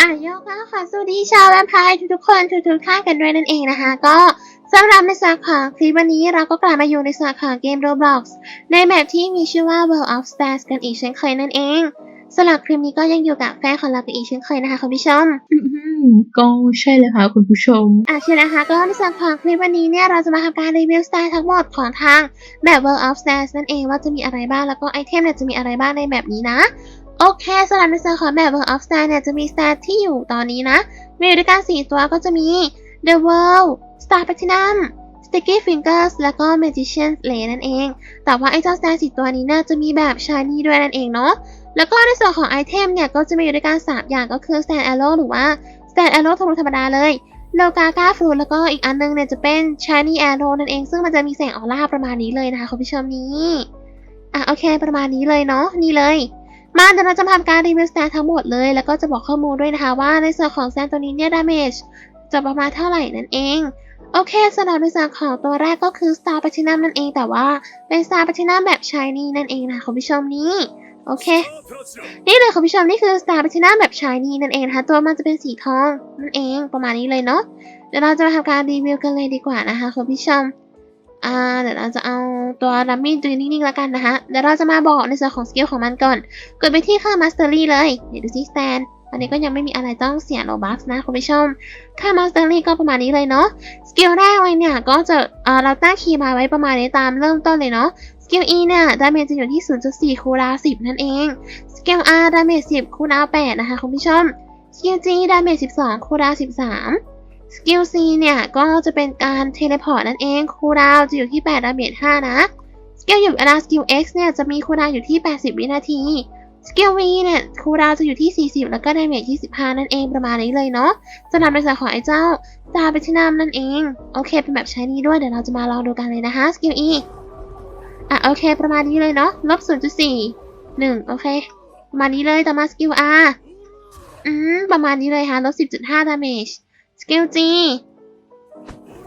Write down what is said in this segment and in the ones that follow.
อะโยกแล้วค่ะสวัสดีชาวแวมไพร์ทุกๆคนทุกๆท่านกันด้วยนั่นเองนะคะ ก็สำหรับในส่วนของคลิปวันนี้เราก็กลับมาอยู่ในส่วนของเกม Roblox ในแมปที่มีชื่อว่า World of Stars กันอีกเช่นเคยนั่นเองสำหรับคลิปนี้ก็ยังอยู่กับแฟนของเรากันอีกเช่นเคยนะคะคุณผู้ชม ก็ใช่เลยค่ะคุณผู้ชม อะใช่นะคะก็ในส่วนของคลิปวันนี้เนี่ยเราจะมาทำการรีวิวสไตล์ทั้งหมดของทางแบบ World of Stars นั่นเองว่าจะมีอะไรบ้างแล้วก็ไอเทมเนี่ยจะมีอะไรบ้างในแบบนี้นะ โอเคสำหรับในส่วนของแบบ World of Stars เนี่ยจะมีสไตล์ที่อยู่ตอนนี้นะ มีอยู่ด้วยกัน4ตัวก็จะมี The World Star Platinum Sticky Fingers แล้วก็ Magician's Lay นั่นเอง แต่ว่าไอเจ้าสไตล์สีตัวนี้น่าจะมีแบบ Shiny ด้วยนั่นเองเนาะ แล้วก็ในส่วนของไอเทมเนี่ยก็จะมีอยู่ด้วยกัน3อย่างก็คือ Stand Arrow หรือว่า Stand Arrow ธนูธรรมดาเลยโลกาก้าฟรูแล้วก็อีกอันนึงเนี่ยจะเป็น Shiny Arrow นั่นเอง ซึ่งมันจะมีแสงออร่าประมาณนี้เลยนะคะคุณผู้ชมนี้อะโอเคประมาณนี้เลยเนาะนี่เลย มาเดี๋ยวเราจะทำการรีวิวสแตนทั้งหมดเลย แล้วก็จะบอกข้อมูลด้วยนะคะว่าในส่วนของสแตนตัวนี้เนี่ยดาเมจจะประมาณเท่าไหร่นั่นเองโอเคสำหรับในส่วนของตัวแรกก็คือ Star Platinum นั่นเองแต่ว่าเป็น Star Platinum แบบ Shiny นั่นเองนะคุณผู้ชมนี้ โอเค นี่เลยคุณผู้ชมนี่คือ Star Platinum แบบ Shiny นั่นเองนะคะตัวมันจะเป็นสีทองนั่นเองประมาณนี้เลยเนาะเดี๋ยวเราจะมาทำการรีวิวกันเลยดีกว่านะคะคุณผู้ชมอ่าเดี๋ยวเราจะเอาตัวดัมมี่ตัวนิ่งๆแล้วกันนะคะเดี๋ยวเราจะมาบอกในส่วนของสกิลของมันก่อน กดไปที่ค่า Mastery เลย เดี๋ยวดูซิสแตนอันนี้ก็ยังไม่มีอะไรต้องเสียโลบัคนะคุณผู้ชม ค่า Mastery ก็ประมาณนี้เลยเนาะ สกิลแรกเลยเนี่ยก็จะเอ่อเราตั้งคีย์มาไว้ประมาณนี้ตามเริ่มต้นเลยเนาะ สกิล E เนี่ยดาเมจจะอยู่ที่ 0.4 คูณดาว10 นั่นเอง สกิล R ดาเมจ 10 คูณดา8นะคะคุณผู้ชม สกิล G ดาเมจ 12 คูณดา13 สกิล C เนี่ย ก็จะเป็นการเทเลพอร์ตนั่นเอง คูลดาวจะอยู่ที่ 8 ดาเมจ 5 นะ สกิลหยุดเวลาสกิล X เนี่ย จะมีคูลดาวอยู่ที่ 80 วินาที สกิล V เนี่ย คูลดาวจะอยู่ที่ 40 แล้วก็ดาเมจที่15นั่นเอง ประมาณนี้เลยเนาะสำหรับในส่วนของไอ้เจ้าตาเปชินามนั่นเอง โอเค เป็นแบบใช้นี้ด้วย เดี๋ยวเราจะมาลองดูกันเลยนะคะ สกิล E อะโอเค ประมาณนี้เลยเนาะลบ0.4 1 โอเค ประมาณนี้เลยต่อมาสกิล R อืม ประมาณนี้เลยค่ะลบ10.5ดาเมจสกิล G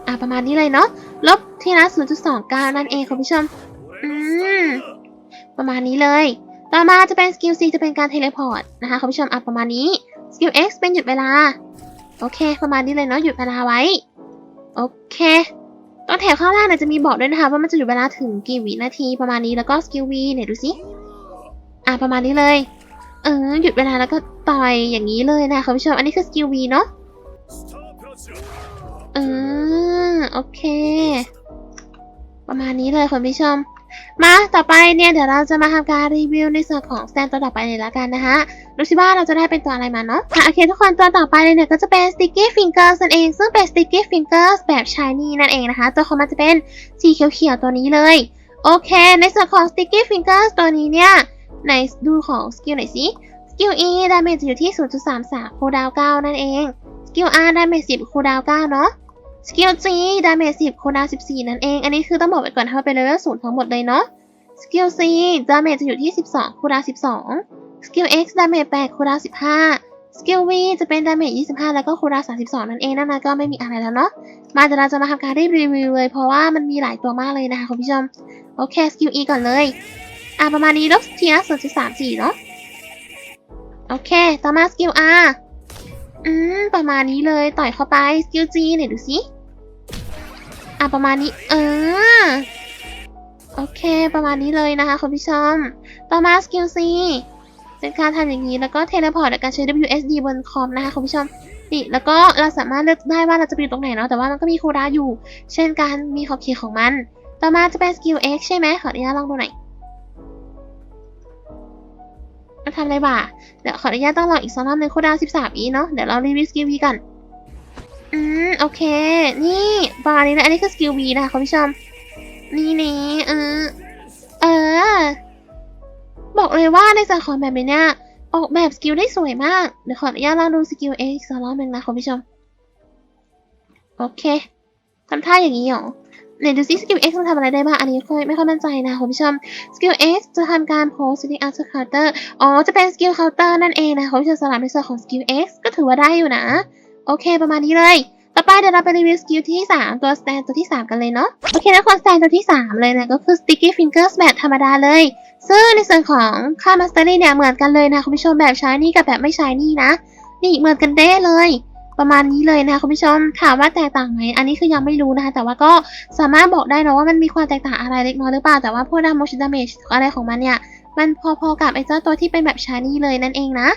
อะ ประมาณนี้เลยเนาะลบทีละ0.29 นั่นเองคุณผู้ชม อืม ประมาณนี้เลย ต่อมาจะเป็นสกิล C จะเป็นการเทเลพอร์ตนะคะคุณผู้ชมอะประมาณนี้สกิล X เป็นหยุดเวลา โอเค ประมาณนี้เลยเนาะหยุดเวลาไว้ โอเค ตอนแถบข้างล่างเนี่ยจะมีบอกด้วยนะคะ ว่ามันจะอยู่เวลาถึงกี่วินาทีประมาณนี้แล้วก็สกิลวีเนี่ยดูสิอะประมาณนี้เลย เออหยุดเวลาแล้วก็ต่อยอย่างนี้เลยนะคะคุณผู้ชมอันนี้คือสกิลวีเนาะเออโอเค ประมาณนี้เลยคุณผู้ชม มาต่อไปเนี่ยเดี๋ยวเราจะมาทำการรีวิวในส่วนของแตนตัวต่อไปเลยละกันนะคะดูสิว่าเราจะได้เป็นตัวอะไรมาเนาะค่ะโอเคทุกคนตัวต่อไปเลยเนี่ยก็จะเป็น sticky fingers นั่นเอง ซึ่งเป็น sticky fingers แบบ shiny นั่นเองนะคะ ตัวของมันจะเป็นสีเขียวๆตัวนี้เลย โอเค ในส่วนของ sticky fingers ตัวนี้เนี่ยในดูของสกิลหน่อยสิสกิล E ดาเมจจะอยู่ที่ 0.33คูดาว9นั่นเองสกิล R ดาเมจ10คูดาว9เนาะ สกิล G ดาเมจ10คูณดาว14นั่นเอง อันนี้คือต้องบอกไว้ก่อนถ้าเป็นเลเวล0ทั้งหมดเลยเนาะสกิล C ดาเมจจะอยู่ที่12คูณาว12สองสกิล X ดาเมจ8คูณดาว15สกิล V จะเป็นดาเมจ25แล้วก็คูณดาว32นั่นเองนั่นนะก็ไม่มีอะไรแล้วเนาะมาเดี๋ยวเราจะมาทำการรีวิวเลยเพราะว่ามันมีหลายตัวมากเลยนะคะคุณผู้ชมโอเคสกิล E ก่อนเลยอะประมาณนี้ลบทีละ0.34เนาะโอเค ต่อมาสกิล R อืม ประมาณนี้เลย ต่อยเข้าไป สกิล G เนี่ยดูสิ อะประมาณนี้ เออ โอเค ประมาณนี้เลยนะคะคุณผู้ชม ต่อมาสกิล C เป็นการทำอย่างนี้แล้วก็เทเลพอร์ตในการใช้ WSD บนคอมนะคะคุณผู้ชมนี่แล้วก็เราสามารถเลือกได้ว่าเราจะไปอยู่ตรงไหนเนาะแต่ว่ามันก็มีคูดาอยู่ เช่นการมีขอบเขตของมัน ต่อมาจะเป็นสกิล X ใช่ไหมขออนุญาตลองดูหน่อยมันทำอะไรบ้าเดี๋ยวขออนุญาตต้องลออีกสักรอบหนึงคูดาว13อีเนาะเดี๋ยวเรารีวิวสกิล V ก่อน อืมโอเค นี่ประมาณนี้นะ อันนี้คือสกิล V นะคะคุณผู้ชม นี่นี่เออเออ บอกเลยว่าในส่วนของแบบนี้เนี่ยออกแบบสกิลได้สวยมาก เดี๋ยวขออนุญาตลองดูสกิล X อีกสักรอบหนึ่งนะคุณผู้ชม โอเคทำท่าอย่างนี้เหรอไหนดูซิสกิล X มันทำอะไรได้บ้างอันนี้ค่อยไม่ค่อยมั่นใจนะคุณผู้ชมสกิล X จะทำการโพสต์ sitting after counter อ๋อจะเป็นสกิล counter นั่นเองนะคุณผู้ชมสำหรับในส่วนของสกิล X ก็ถือว่าได้อยู่นะ โอเค ประมาณนี้เลย ต่อไปเดี๋ยวเราไปรีวิวสกิลที่ 3 ตัวสแตนตัวที่ 3 กันเลยเนาะ โอเคนะคนสแตนตัวที่ 3 เลยนะก็คือ Sticky Fingers แบบธรรมดาเลย ซึ่งในส่วนของค่า Mastery เนี่ยเหมือนกันเลยนะคุณผู้ชมแบบ Shiny กับแบบไม่ Shiny นะ นี่เหมือนกันเด้เลยประมาณนี้เลยนะคะคุณผู้ชมถามว่าแตกต่างไหมอันนี้คือยังไม่รู้นะคะ แต่ว่าก็สามารถบอกได้นะว่ามันมีความแตกต่างอะไรเล็กน้อยหรือเปล่าแต่ว่าพวกดามอชดาเมจอะไรของมันเนี่ย มันพอๆกับไอ้เจ้าตัวที่เป็นแบบชานี่เลยนั่นเองนะ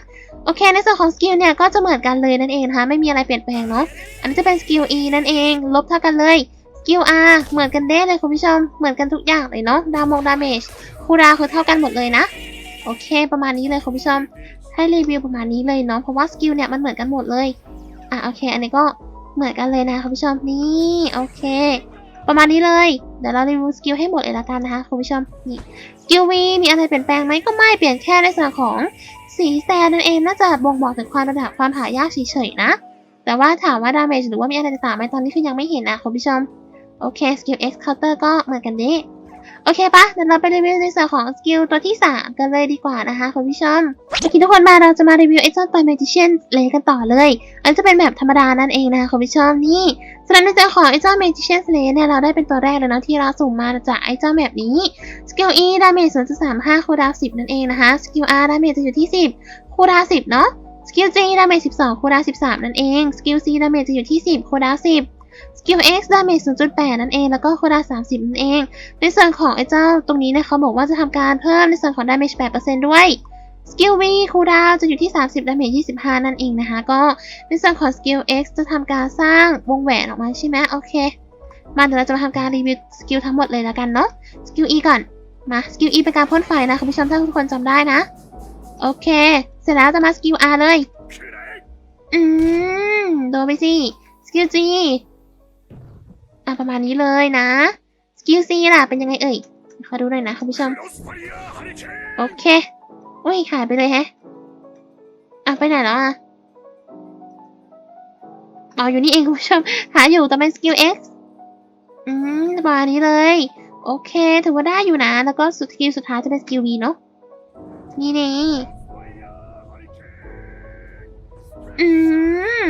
โอเค ในส่วนของสกิลเนี่ยก็จะเหมือนกันเลยนั่นเองนะคะไม่มีอะไรเปลี่ยนแปลงเนาะ อันนี้จะเป็นสกิล E นั่นเอง ลบเท่ากันเลยสกิล R เหมือนกันเด้เลยคุณผู้ชม เหมือนกันทุกอย่างเลยเนาะ ดามงดาเมจคูดาคือเท่ากันหมดเลยนะ โอเค ประมาณนี้เลยคุณผู้ชม ให้รีวิวประมาณนี้เลยเนาะ เพราะว่าสกิลเนี่ยมันเหมือนกันหมดเลย อะโอเค อันนี้ก็เหมือนกันเลยนะคุณผู้ชมนี่ โอเค ประมาณนี้เลย เดี๋ยวเรารีวิวสกิลให้หมดเลยละกันนะคะคุณผู้ชม นี่สกิลวีมีอะไรเปลี่ยนแปลงไหมก็ไม่เปลี่ยนแค่ในส่วนของสีแซนนั่นเองน่าจะบ่งบอกถึงความระดับความหายากเฉยๆนะ แต่ว่าถามว่าดาเมจหรือว่ามีอะไรต่างๆไหมตอนนี้คือยังไม่เห็นนะคุณผู้ชม โอเคสกิล X counter ก็เหมือนกันนี้ อเคปะเดี๋ยวเราไปรีวิวในส่วนของสกิลตัวที่ 3 กันเลยดีกว่านะคะคุณผู้ชมโอเคทุกคนมาเราจะมารีวิวไอ้เจ้าตัว Magician เลยกันต่อเลยอันจะเป็นแบบธรรมดานั่นเองนะคะคุณผู้ชมนี่สำหรับในส่วนของไอ้เจ้า Magician Slay เนี่ยเราได้เป็นตัวแรกเลยนะที่เราสุ่มมาจากไอ้เจ้าแบบนี้สกิล E ดาเมจ0.35คูลดาวน์10 นั่นเองนะคะสกิล R ดาเมจจะอยู่ที่ 10คูลดาวน์10 เนาะสกิล G ดาเมจ12คูลดาวน์13 นั่นเองสกิล C ดาเมจจะอยู่ที่ 10คูลดาวน์10 สกิล X ดาเมจ0.8 นั่นเอง แล้วก็คูลดาวน์30 นั่นเอง ในส่วนของไอ้เจ้าตรงนี้เนี่ยเขาบอกว่าจะทำการเพิ่มในส่วนของดาเมจ8%ด้วยสกิล V คูลดาวน์จะอยู่ที่ 30 ดาเมจ 25 นั่นเองนะคะ ก็ในส่วนของสกิล X จะทำการสร้างวงแหวนออกมาใช่ไหมโอเค มาเดี๋ยวเราจะมาทำการรีวิวสกิลทั้งหมดเลยแล้วกันเนาะ สกิล E ก่อน มาสกิล E เป็นการพ่นไฟนะคุณผู้ชมถ้าทุกคนจำได้นะ โอเค เสร็จแล้วจะมาสกิล R เลย อืม โดนไปสิ สกิล G อะประมาณนี้เลยนะสกิล C ล่ะเป็นยังไงเอ่ยขอดูหน่อยนะคุณผู้ชม โอเคอุ้ยหายไปเลยแฮะอะไปไหนแล้วอะอ๋ออยู่นี่เองคุณผู้ชมหาอยู่แต่เป็นสกิล X อืมประมาณนี้เลย โอเคถือว่าได้อยู่นะ แล้วก็สกิลสุดท้ายจะเป็นสกิล V เนาะนี่นี่อืม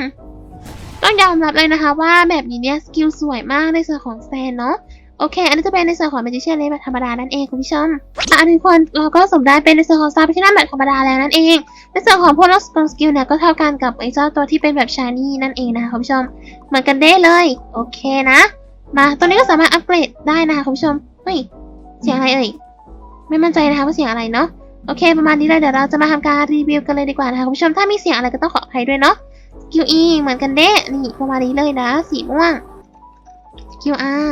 ต้องยอมรับเลยนะคะว่าแบบนี้เนี่ยสกิลสวยมากในส่วนของแซนเนาะโอเค อันนี้จะเป็นในส่วนของ Magician เลยแบบธรรมดานั่นเองคุณผู้ชมอะอันนี้คนเราก็สมได้เป็นในส่วนของซาพิชนาแบบธรรมดาแล้วนั่นเอง ในส่วนของพวกลสสกิลเนี่ยก็เท่ากันกับไอ้เจ้าตัวที่เป็นแบบชานี่นั่นเองนะคะคุณผู้ชม เหมือนกันได้เลย โอเคนะ มาตัวนี้ก็สามารถอัปเกรดได้นะคะคุณผู้ชม เฮ้ย เสียงอะไรเอ่ย ไม่มั่นใจนะคะว่าเสียงอะไรเนาะ โอเค ประมาณนี้เลยเดี๋ยวเราจะมาทำการรีวิวกันเลยดีกว่านะคะคุณผู้ชม ถ้ามีเสียงอะไรก็ต้องขออภัยด้วยเนาะ QE เหมือนกันเด้นี่ประมาณนี้เลยนะ สีม่วง QR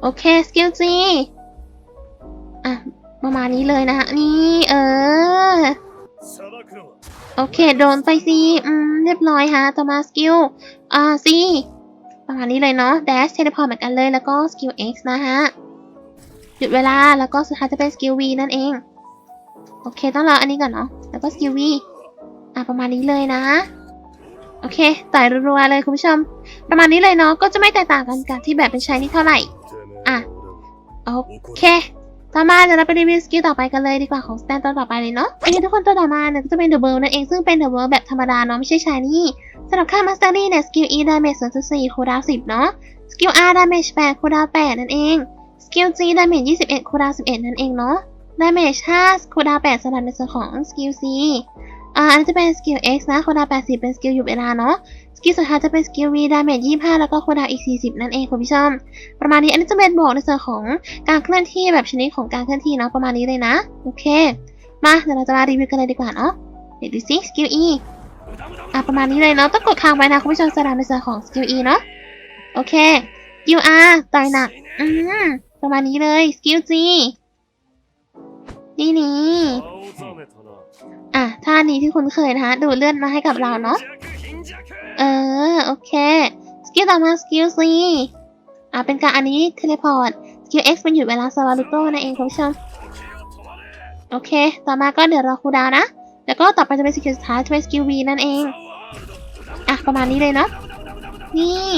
โอเค Skill G อะ ประมาณนี้เลยนะคะนี่เออ โอเค โดนไปสิอืม เรียบร้อยฮะ ต่อมาสกิลอ่า C ประมาณนี้เลยเนาะ dash teleport เหมือนกันเลย แล้วก็สกิล X นะฮะ หยุดเวลาแล้วก็สุดท้ายจะเป็นสกิล V นั่นเอง โอเค ต้องรออันนี้ก่อนเนาะแล้วก็สกิล V อะ ประมาณนี้เลยนะ โอเคต่อยรัวๆเลยคุณผู้ชม ประมาณนี้เลยเนาะก็จะไม่แตกต่างกันกับที่แบบเป็นชายนี่เท่าไหร่ อะ โอเค ต่อมาเดี๋ยวเราไปรีวิวสกิลต่อไปกันเลยดีกว่าของสแตนตัวต่อไปเลยเนาะโอเคทุกคนตัวต่อมาเนี่ยก็จะเป็นเดอะเบิร์นั่นเองซึ่งเป็นเดอะเบิร์แบบธรรมดาเนาะไม่ใช่ชายนี่สำหรับค่ามาสเตอรี่เนี่ยสกิล E ดาเมจ0.4คูดาวน์10เนาะสกิล R ดาเมจ8คูดาวน์8นั่นเองสกิล G ดาเมจ21คูดาวน์11นั่นเองเนาะดาเมจ5คูดาวน์8สำหรับในส่วนของสกิล C อ่าอันนี้จะเป็นสกิล X นะโคดา80 เป็นสกิลหยุดเวลาเนาะสกิลสุดท้ายจะเป็นสกิล V ดาเมจ25 แล้วก็โคดาอีก 40 นั่นเองคุณผู้ชม ประมาณนี้อันนี้จะเป็นบอกในส่วนของการเคลื่อนที่แบบชนิดของการเคลื่อนที่เนาะประมาณนี้เลยนะ โอเค มาเดี๋ยวเราจะมารีวิวกันเลยดีกว่าเนาะเดี๋ยวดูซิสกิล E อะประมาณนี้เลยเนาะต้องกดค้างไว้นะคุณผู้ชมสำหรับในส่วนของสกิล E เนาะโอเคสกิล R ต่อยหนักอืมประมาณนี้เลยสกิล G นี่นี่ อะท่านี้ที่คุ้นเคยนะคะดูเลื่อนมาให้กับเราเนาะเออโอเคสกิลต่อมาสกิล C อะเป็นการอันนี้เทเลพอร์ตสกิล X มันหยุดเวลาสวารุโตนั่นเองคุณผู้ชมโอเค ต่อมาก็เดี๋ยวรอคูดาวนะ แล้วก็ต่อไปจะเป็นสกิลสุดท้ายจะเป็นสกิล V นั่นเอง อะ ประมาณนี้เลยเนาะ นี่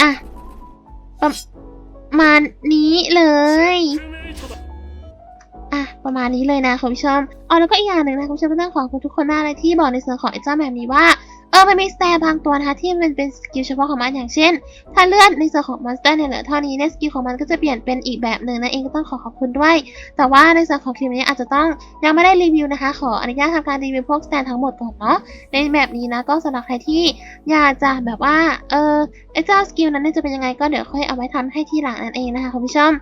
อะ ประมาณนี้เลย ประมาณนี้เลยนะคุณผู้ชมอ๋อแล้วก็อีกอย่างหนึ่งนะคุณผู้ชมก็ต้องขอบคุณทุกคนมากเลยที่บอกในส่วนของไอ้เจ้าแบบนี้ว่าเออมันมีสแตร์บางตัวนะคะที่มันเป็นสกิลเฉพาะของมันอย่างเช่น ถ้าเลือดในส่วนของมอนสเตอร์เนี่ยเหลือเท่านี้เนี่ยสกิลของมันก็จะเปลี่ยนเป็นอีกแบบหนึ่งนั่นเองก็ต้องขอขอบคุณด้วย แต่ว่าในส่วนของคลิปนี้อาจจะต้องยังไม่ได้รีวิวนะคะ ขออนุญาตทำการรีวิวพวกสแตนทั้งหมดก่อนเนาะในแบบนี้นะก็สำหรับใครที่อยากจะแบบว่าเออไอ้เจ้าสกิลนั้นจะเป็นยังไงก็เดี๋ยวค่อยเอาไว้ทำให้ทีหลังนั่นเองนะคะคุณผู้ชม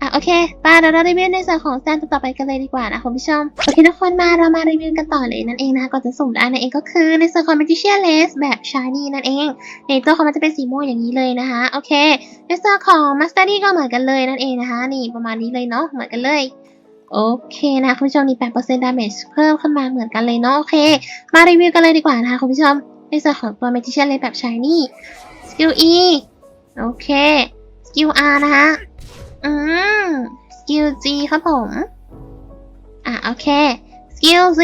อะโอเคไปเดี๋ยวเรารีวิวในส่วนของแตนต่อไปกันเลยดีกว่านะคุณผู้ชมโอเคทุกคนมาเรามารีวิวกันต่อเลยนั่นเองนะคะก่อนจะสุ่มได้นั่นเองก็คือในส่วนของ Magician Lace แบบ Shiny นั่นเองในตัวของมันจะเป็นสีม่วงอย่างนี้เลยนะคะโอเคในส่วนของ Master D ก็เหมือนกันเลยนั่นเองนะคะนี่ประมาณนี้เลยเนาะเหมือนกันเลยโอเคนะคุณผู้ชมนี่8% damage เพิ่มขึ้นมาเหมือนกันเลยเนาะโอเค มารีวิวกันเลยดีกว่านะคะคุณผู้ชมในส่วนของตัว Magician Lace แบบ Shiny Skill E โอเค Skill R นะคะ อืม Skill G ครับผม อะโอเค Skill Z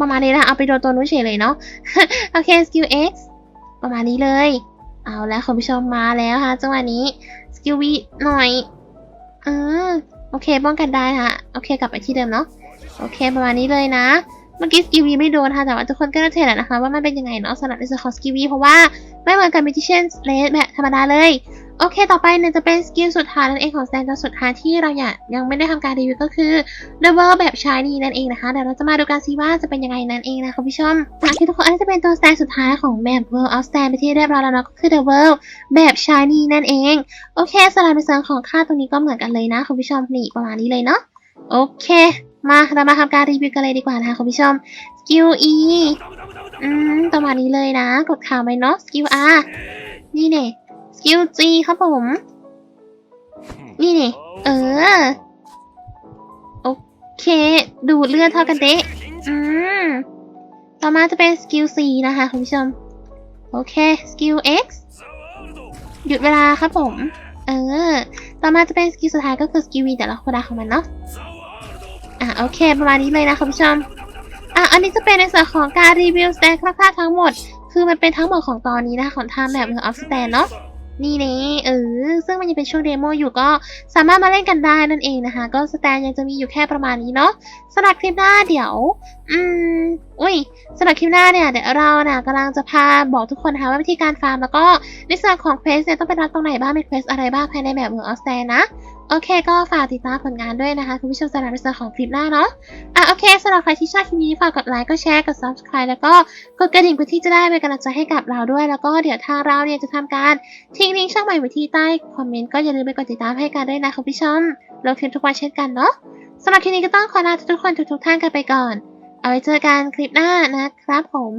ประมาณนี้นะ เอาไปโดนตัวนู้นเฉยเลยเนาะ โอเค Skill X ประมาณนี้เลย เอาแล้วคุณผู้ชมมาแล้วค่ะจังหวะนี้ Skill V หน่อย อืมโอเคป้องกันได้ค่ะโอเคกลับไปที่เดิมเนาะ โอเคประมาณนี้เลยนะ เมื่อกี้ Skill V ไม่โดนค่ะแต่ว่าทุกคนก็น่าจะเห็นแล้วนะคะ ว่ามันเป็นยังไงเนาะสำหรับในส่วนของ Skill V เพราะว่าไม่เหมือนกับ Magician Lace แบบธรรมดาเลย โอเค ต่อไปเนี่ยจะเป็นสกิลสุดท้ายนั่นเองของแซนตัวสุดท้ายที่เราอยากยังไม่ได้ทำการรีวิวก็คือ The World แบบ Shiny นั่นเองนะคะเดี๋ยวเราจะมาดูกันซิว่าจะเป็นยังไงนั่นเองนะคุณผู้ชมอะที่ทุกคนอันนี้จะเป็นตัวแซนสุดท้ายของแบบ World of Stand ไปที่เรียบร้อยแล้วเนาะก็คือ The World แบบ Shiny นั่นเองโอเคสำหรับในส่วนของค่าตรงนี้ก็เหมือนกันเลยนะคุณผู้ชมนี่ประมาณนี้เลยเนาะโอเค มาเรามาทำการรีวิวกันเลยดีกว่านะคะคุณผู้ชมสกิล E อืมประมาณนี้เลยนะ กดข่าวไปเนาะสกิล R นี่เนี่ยสกิล G ครับผม นี่เนี่ยเออ โอเค ดูเลือดเท่ากันเดะอืมต่อมาจะเป็นสกิล C นะคะคุณผู้ชม โอเคสกิล X หยุดเวลาครับผม เออ ต่อมาจะเป็นสกิลสุดท้ายก็คือสกิล V แต่ละโคดาของมันเนาะ อะโอเค ประมาณนี้เลยนะคุณผู้ชมอะอันนี้จะเป็นในส่วนของการรีวิวสแตนคร่าวๆทั้งหมด คือมันเป็นทั้งหมดของตอนนี้นะของทางแบบเองออฟสแตนเนาะนี่นี่เออซึ่งมันยังเป็นช่วงเดโมอยู่ก็สามารถมาเล่นกันได้นั่นเองนะคะ ก็สแตนยังจะมีอยู่แค่ประมาณนี้เนาะสำหรับคลิปหน้าเดี๋ยว อืมอุ้ยสำหรับคลิปหน้าเนี่ยเดี๋ยวเราน่ะกำลังจะพาบอกทุกคนนะคะว่าวิธีการฟาร์มแล้วก็ในส่วนของเควสเนี่ยต้องไปรับตรงไหนบ้างมีเควสอะไรบ้างภายในแบบเมืองออสแตนนะ โอเคก็ฝากติดตามผลงานด้วยนะคะ คุณผู้ชมสำหรับในส่วนของคลิปหน้าเนาะอะโอเคสำหรับใครที่ชอบคลิปนี้ฝากกดไลค์กดแชร์กด subscribe แล้วก็กดกระดิ่งเพื่อที่จะได้เป็นกำลังใจให้กับเราด้วย แล้วก็เดี๋ยวทางเราเนี่ยจะทำการทิ้งลิงก์ช่องใหม่ไว้ที่ใต้คอมเมนต์ก็อย่าลืมไปกดติดตามให้กันด้วยนะคุณผู้ชมลงคลิปทุกวันเช่นกันเนาะสำหรับคลิปนี้ก็ต้องขอลาทุกๆคนทุกๆท่านกันไปก่อน เอาไว้เจอกันคลิปหน้านะครับผม